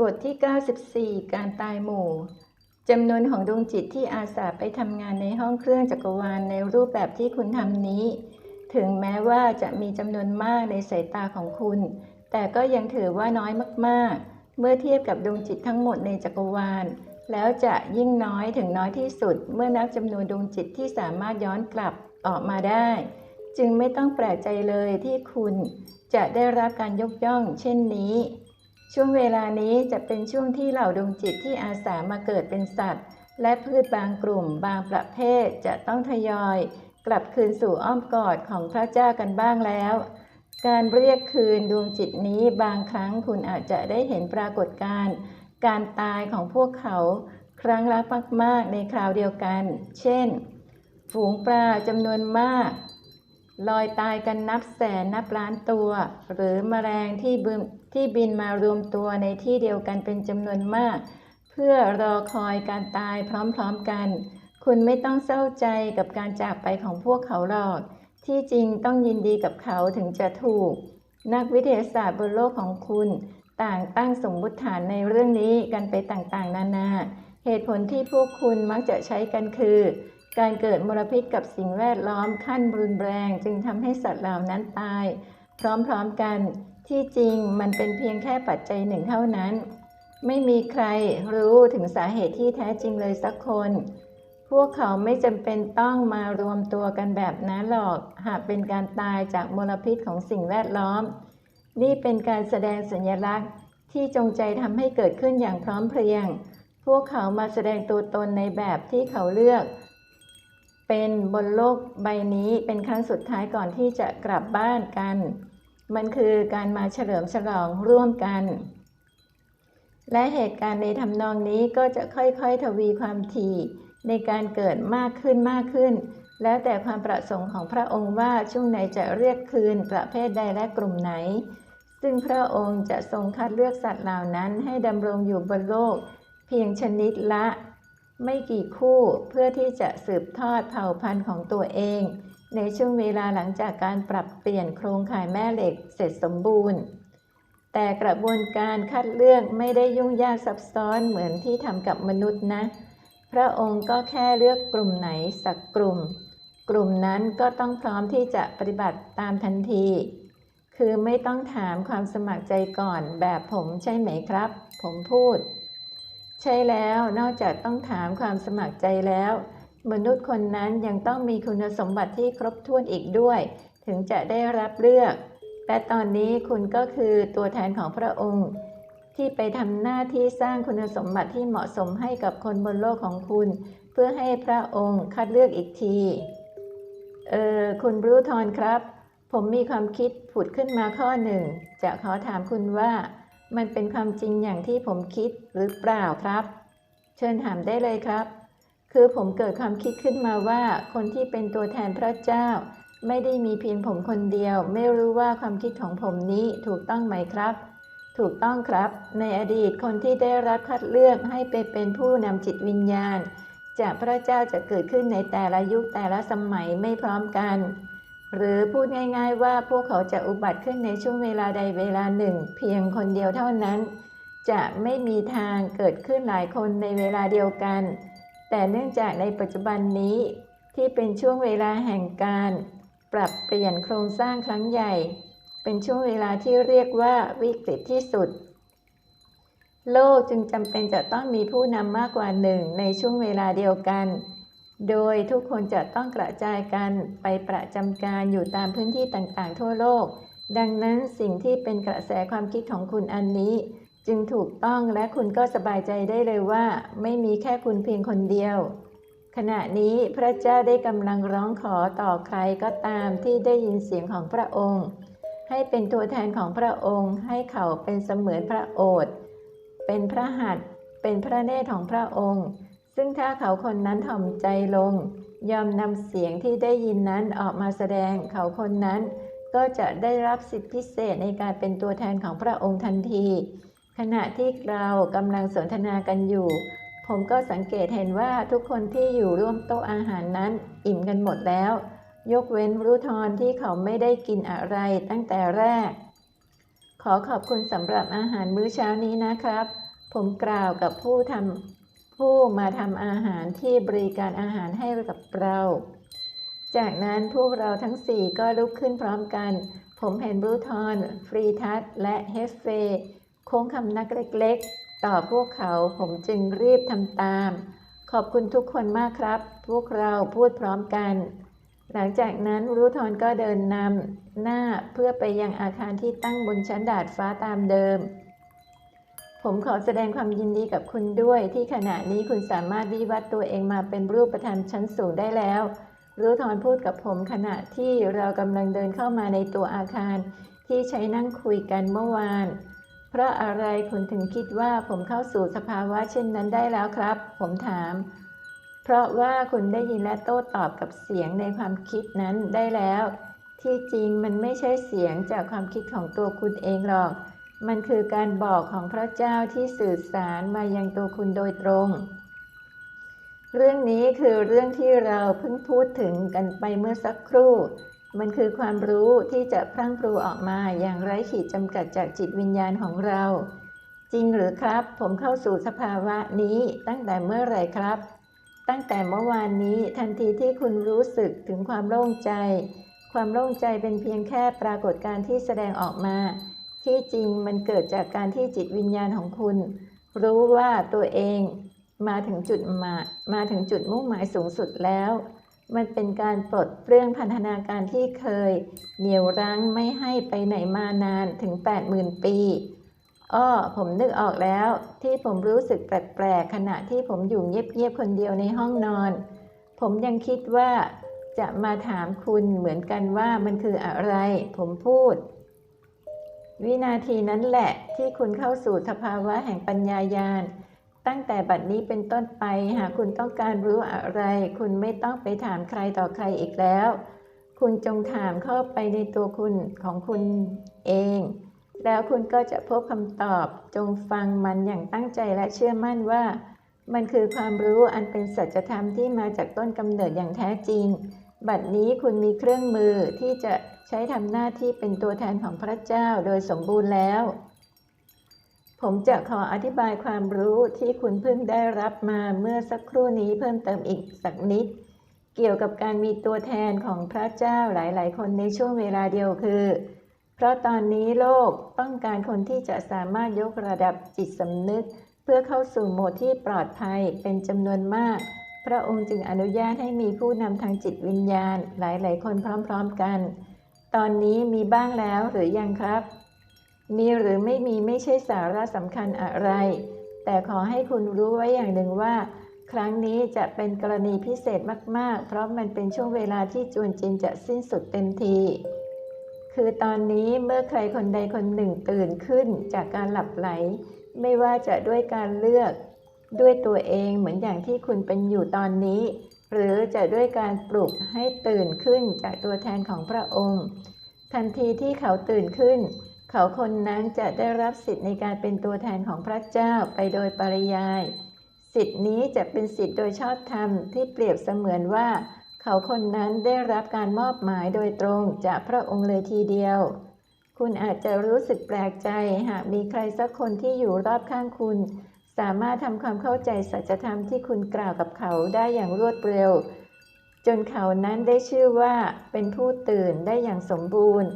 บทที่ 94 การตายหมู่จำนวนของดวงจิตที่อาสาไปทำงานในห้องเครื่องจักรวาลในรูปแบบที่คุณทำนี้ ถึงแม้ว่าจะมีจำนวนมากในสายตาของคุณ แต่ก็ยังถือว่าน้อยมากๆ เมื่อเทียบกับดวงจิตทั้งหมดในจักรวาล แล้วจะยิ่งน้อยถึงน้อยที่สุด เมื่อนับจำนวนดวงจิตที่สามารถย้อนกลับออกมาได้ จึงไม่ต้องแปลกใจเลยที่คุณจะได้รับการยกย่องเช่นนี้ ช่วงเวลานี้จะเป็นช่วงที่เหล่าดวงจิตที่อาสามาเกิดเป็นสัตว์ และพืชบางกลุ่มบางประเภทจะต้องทยอย กลับคืนสู่อ้อมกอดของพระเจ้ากันบ้างแล้ว การเรียกคืนดวงจิตนี้บางครั้งคุณอาจจะได้เห็นปรากฏการณ์การตายของพวกเขาครั้งละมากๆในคราวเดียวกัน เช่น ฝูงปลาจำนวนมาก ลอยตายกันนับแสนนับล้านตัว หรือแมลงที่บินที่บินมารวมตัวในที่เดียวกันเป็นจำนวนมาก เพื่อรอคอยการตายพร้อมๆกัน คุณไม่ต้องเศร้าใจกับการจากไปของพวกเขาหรอก ที่จริงต้องยินดีกับเขาถึงจะถูก นักวิทยาศาสตร์บนโลกของคุณต่างตั้งสมมติฐานในเรื่องนี้กันไปต่างๆ นานา เหตุผลที่พวกคุณมักจะใช้กันคือ การเกิดมลพิษกับสิ่งแวดล้อมขั้นรุนแรงจึงทำให้สัตว์เหล่านั้นตาย พร้อมๆกันที่จริงมันเป็นเพียงแค่ปัจจัยหนึ่งเท่านั้น ไม่มีใครรู้ถึงสาเหตุที่แท้จริงเลยสักคน พวกเขาไม่จำเป็นต้องมารวมตัวกันแบบนั้นหรอก หากเป็นการตายจากมลพิษของสิ่งแวดล้อม นี่เป็นการแสดงสัญลักษณ์ที่จงใจทำให้เกิดขึ้นอย่างพร้อมเพรียง พวกเขามาแสดงตัวตนในแบบที่เขาเลือก เป็นบนโลกใบนี้เป็นครั้งสุดท้ายก่อนที่จะกลับบ้านกัน มันคือการมาเฉลิมฉลองร่วมกัน และเหตุการณ์ในทำนองนี้ก็จะค่อยๆ ทวีความถี่ในการเกิดมากขึ้นมากขึ้น แล้วแต่ความประสงค์ของพระองค์ว่าช่วงไหนจะเรียกคืนประเภทใดและกลุ่มไหน ซึ่งพระองค์จะทรงคัดเลือกสัตว์เหล่านั้นให้ดำรงอยู่บนโลก เพียงชนิดละ ไม่กี่คู่เพื่อที่จะสืบทอดเผ่าพันธุ์ของตัวเอง ในช่วงเวลาหลังจากการปรับเปลี่ยนโครงข่ายแม่เหล็กเสร็จสมบูรณ์ แต่กระบวนการคัดเลือกไม่ได้ยุ่งยากซับซ้อนเหมือนที่ทำกับมนุษย์นะ พระองค์ก็แค่เลือกกลุ่มไหนสักกลุ่ม กลุ่มนั้นก็ต้องพร้อมที่จะปฏิบัติตามทันที คือไม่ต้องถามความสมัครใจก่อนแบบผมใช่ไหมครับ ผมพูด ใช่แล้วนอกจากต้องถามความสมัครใจแล้ว มนุษย์คนนั้นยังต้องมีคุณสมบัติที่ครบถ้วนอีกด้วย ถึงจะได้รับเลือก และตอนนี้คุณก็คือตัวแทนของพระองค์ ที่ไปทำหน้าที่สร้างคุณสมบัติที่เหมาะสมให้กับคนบนโลกของคุณ เพื่อให้พระองค์คัดเลือกอีกทีเออคุณบรูทอนครับ ผมมีความคิดผุดขึ้นมาข้อหนึ่ง จะขอถามคุณว่า มันเป็นความจริงอย่างที่ผมคิดหรือเปล่าครับ เชิญถามได้เลยครับ คือผมเกิดความคิดขึ้นมาว่า คนที่เป็นตัวแทนพระเจ้า ไม่ได้มีเพียงผมคนเดียว ไม่รู้ว่าความคิดของผมนี้ถูกต้องไหมครับ ถูกต้องครับ ในอดีตคนที่ได้รับคัดเลือกให้ไปเป็นผู้นำจิตวิญญาณ จากพระเจ้าจะเกิดขึ้นในแต่ละยุคแต่ละสมัยไม่พร้อมกัน หรือพูดง่ายๆว่าพวกเขาจะอุบัติขึ้นในช่วงเวลาใดเวลาหนึ่ง เพียงคนเดียวเท่านั้น จะไม่มีทางเกิดขึ้นหลายคนในเวลาเดียวกัน แต่เนื่องจากในปัจจุบันนี้ที่เป็นช่วงเวลาแห่งการ ปรับเปลี่ยนโครงสร้างครั้งใหญ่ เป็นช่วงเวลาที่เรียกว่าวิกฤตที่สุด โลกจึงจำเป็นจะต้องมีผู้นำมากกว่าหนึ่งในช่วงเวลาเดียวกัน โดยทุกคนจะต้องกระจายกันไปประจำการอยู่ตามพื้นที่ต่างๆ ทั่วโลก ดังนั้นสิ่งที่เป็นกระแสความคิดของคุณอันนี้ จึงถูกต้องและคุณก็สบายใจได้เลยว่า ไม่มีแค่คุณเพียงคนเดียว ขณะนี้พระเจ้าได้กำลังร้องขอต่อใครก็ตามที่ได้ยินเสียงของพระองค์ ให้เป็นตัวแทนของพระองค์ ให้เขาเป็นเสมือนพระโอษฐ์เป็นพระหัตถ์เป็นพระเนตรของพระองค์ ซึ่งถ้าเขาคนนั้นถ่อมใจลง ยอมนำเสียงที่ได้ยินนั้นออกมาแสดง เขาคนนั้นก็จะได้รับสิทธิพิเศษในการเป็นตัวแทนของพระองค์ทันที ขณะที่เรากำลังสนทนากันอยู่ ผมก็สังเกตเห็นว่าทุกคนที่อยู่ร่วมโต๊ะอาหารนั้นอิ่มกันหมดแล้ว ยกเว้นรูทอนที่เขาไม่ได้กินอะไรตั้งแต่แรก ขอขอบคุณสำหรับอาหารมื้อเช้านี้นะครับ ผมกล่าวกับผู้ทำ ผู้มาทำอาหารที่บริการอาหารให้กับเรา จากนั้นพวกเราทั้งสี่ก็ลุกขึ้นพร้อมกัน ผมเห็นบรูทอน ฟรีทัสและเฮฟเฟย์โค้งคำนักเล็กๆ ต่อพวกเขาผมจึงรีบทำตาม ขอบคุณทุกคนมากครับ พวกเราพูดพร้อมกัน หลังจากนั้นรูทอนก็เดินนำหน้าเพื่อไปยังอาคารที่ตั้งบนชั้นดาดฟ้าตามเดิม ผมขอแสดงความยินดีกับคุณด้วย ที่ขณะนี้คุณสามารถวิวัฒน์ตัวเองมาเป็นรูปธรรมชั้นสูงได้แล้วรู้ทอนพูดกับผมขณะที่เรากำลังเดินเข้ามาในตัวอาคาร ที่ใช้นั่งคุยกันเมื่อวาน เพราะอะไรคุณถึงคิดว่าผมเข้าสู่สภาวะเช่นนั้นได้แล้วครับ ผมถาม เพราะว่าคุณได้ยินและโต้ตอบกับเสียงในความคิดนั้นได้แล้ว ที่จริงมันไม่ใช่เสียงจากความคิดของตัวคุณเองหรอก มันคือการบอกของพระเจ้าที่สื่อสารมายังตัวคุณโดยตรง เรื่องนี้คือเรื่องที่เราเพิ่งพูดถึงกันไปเมื่อสักครู่ มันคือความรู้ที่จะพรั่งพรูออกมาอย่างไร้ขีดจำกัดจากจิตวิญญาณของเรา จริงหรือครับ ผมเข้าสู่สภาวะนี้ตั้งแต่เมื่อไหร่ครับ ตั้งแต่เมื่อวานนี้ทันทีที่คุณรู้สึกถึงความโล่งใจ ความโล่งใจเป็นเพียงแค่ปรากฏการณ์ที่แสดงออกมา ที่จริงมันเกิดจากการที่จิตวิญญาณของคุณ รู้ว่าตัวเองมาถึงจุดมามาถึงจุดมุ่งหมายสูงสุดแล้ว มันเป็นการปลดเปลื้องพันธนาการที่เคย เหนี่ยวรั้งไม่ให้ไปไหนมานานถึง 80,000 ปีอ้อผมนึกออกแล้วที่ผมรู้สึกแปลกๆขณะที่ผมอยู่เงียบๆคนเดียวในห้องนอน ผมยังคิดว่าจะมาถามคุณเหมือนกันว่ามันคืออะไร ผมพูด วินาทีนั้นแหละที่คุณเข้าสู่สภาวะแห่งปัญญายาณ ตั้งแต่บัดนี้เป็นต้นไปหากคุณต้องการรู้อะไร คุณไม่ต้องไปถามใครต่อใครอีกแล้ว คุณจงถามเข้าไปในตัวคุณของคุณเอง แล้วคุณก็จะพบคำตอบจงฟังมันอย่างตั้งใจและเชื่อมั่นว่า มันคือความรู้อันเป็นสัจธรรมที่มาจากต้นกำเนิดอย่างแท้จริง บัดนี้คุณมีเครื่องมือที่จะ ใช้ทำหน้าที่เป็นตัวแทนของพระเจ้าโดยสมบูรณ์แล้ว ผมจะขออธิบายความรู้ที่คุณเพิ่งได้รับมาเมื่อสักครู่นี้เพิ่มเติมอีกสักนิด เกี่ยวกับการมีตัวแทนของพระเจ้าหลาย ๆ คนในช่วงเวลาเดียวคือ เพราะตอนนี้โลกต้องการคนที่จะสามารถยกระดับจิตสำนึก เพื่อเข้าสู่โหมดที่ปลอดภัยเป็นจำนวนมากพระองค์จึงอนุญาตให้มีผู้นำทางจิตวิญญาณหลาย ๆ คนพร้อม ๆ กัน ตอนนี้มีบ้างแล้วหรือยังครับ มีหรือไม่มีไม่ใช่สาระสำคัญอะไร แต่ขอให้คุณรู้ไว้อย่างหนึ่งว่า ครั้งนี้จะเป็นกรณีพิเศษมาก ๆ เพราะมันเป็นช่วงเวลาที่จวนจินจะสิ้นสุดเต็มที คือตอนนี้เมื่อใครคนใดคนหนึ่งตื่นขึ้นจากการหลับไหล ไม่ว่าจะด้วยการเลือก ด้วยตัวเองเหมือนอย่างที่คุณเป็นอยู่ตอนนี้ หรือจะด้วยการปลุกให้ตื่นขึ้นจากตัวแทนของพระองค์ ทันทีที่เขาตื่นขึ้น เขาคนนั้นจะได้รับสิทธิ์ในการเป็นตัวแทนของพระเจ้าไปโดยปริยาย สิทธินี้จะเป็นสิทธิ์โดยชอบธรรมที่เปรียบเสมือนว่า เขาคนนั้นได้รับการมอบหมายโดยตรงจากพระองค์เลยทีเดียว คุณอาจจะรู้สึกแปลกใจหากมีใครสักคนที่อยู่รอบข้างคุณ สามารถทำความเข้าใจสัจธรรมที่คุณกล่าวกับเขาได้อย่างรวดเร็ว จนเขานั้นได้ชื่อว่าเป็นผู้ตื่นได้อย่างสมบูรณ์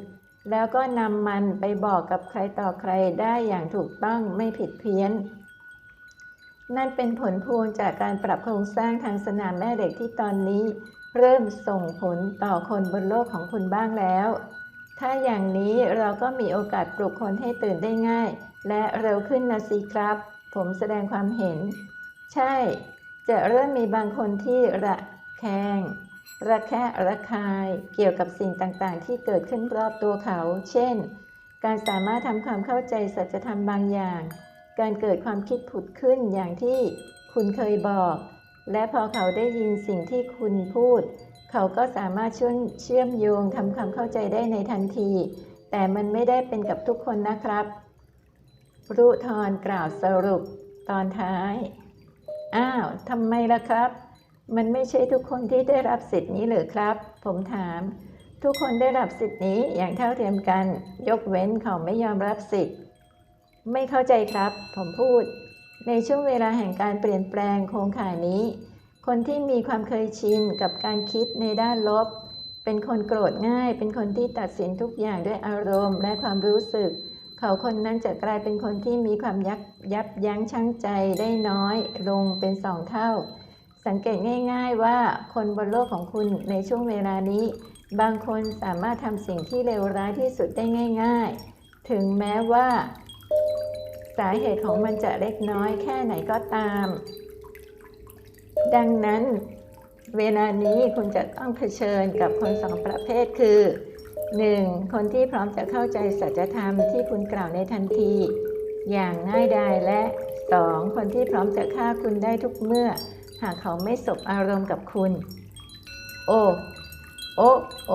แล้วก็นำมันไปบอกกับใครต่อใครได้อย่างถูกต้องไม่ผิดเพี้ยน นั่นเป็นผลพวงจากการปรับโครงสร้างทางสนามแม่เหล็กที่ตอนนี้ เริ่มส่งผลต่อคนบนโลกของคุณบ้างแล้ว ถ้าอย่างนี้เราก็มีโอกาสปลุกคนให้ตื่นได้ง่าย และเร็วขึ้นนะสิครับ ผมแสดงความเห็น ใช่ จะเริ่มมีบางคนที่ระแคง ระแคะระคาย เกี่ยวกับสิ่งต่างๆ ที่เกิดขึ้นรอบตัวเขา เช่น การสามารถทำความเข้าใจสัจธรรมบางอย่าง การเกิดความคิดผุดขึ้นอย่างที่คุณเคยบอก และพอเขาได้ยินสิ่งที่คุณพูด เขาก็สามารถเชื่อมเชื่อมโยงทำความเข้าใจได้ในทันที แต่มันไม่ได้เป็นกับทุกคนนะครับ รุทรกล่าวสรุปตอนท้าย อ้าวทำไมล่ะครับ มันไม่ใช่ทุกคนที่ได้รับสิทธิ์นี้หรือครับ ผมถาม ทุกคนได้รับสิทธิ์นี้อย่างเท่าเทียมกัน ยกเว้นเขาไม่ยอมรับสิทธิ์ ไม่เข้าใจครับ ผมพูด ในช่วงเวลาแห่งการเปลี่ยนแปลงโครงข่ายนี้ คนที่มีความเคยชินกับการคิดในด้านลบ เป็นคนโกรธง่าย เป็นคนที่ตัดสินทุกอย่างด้วยอารมณ์และความรู้สึก เขาคนนั้นจะกลายเป็นคนที่มีความยับยับยั้งชั่งใจได้น้อยลงเป็นสองเท่า สังเกตง่าย ๆว่าคนบนโลกของคุณในช่วงเวลานี้ บางคนสามารถทำสิ่งที่เลวร้ายที่สุดได้ง่าย ๆ ถึงแม้ว่า สาเหตุของมันจะเล็กน้อยแค่ไหนก็ตาม ดังนั้น เวลานี้คุณจะต้องเผชิญกับคนสองประเภทคือ 1. คนที่พร้อมจะเข้าใจสัจธรรมที่คุณกล่าวในทันที อย่างง่ายดายและ 2. คนที่พร้อมจะฆ่าคุณได้ทุกเมื่อ หากเขาไม่สบอารมณ์กับคุณ โอ โอโอ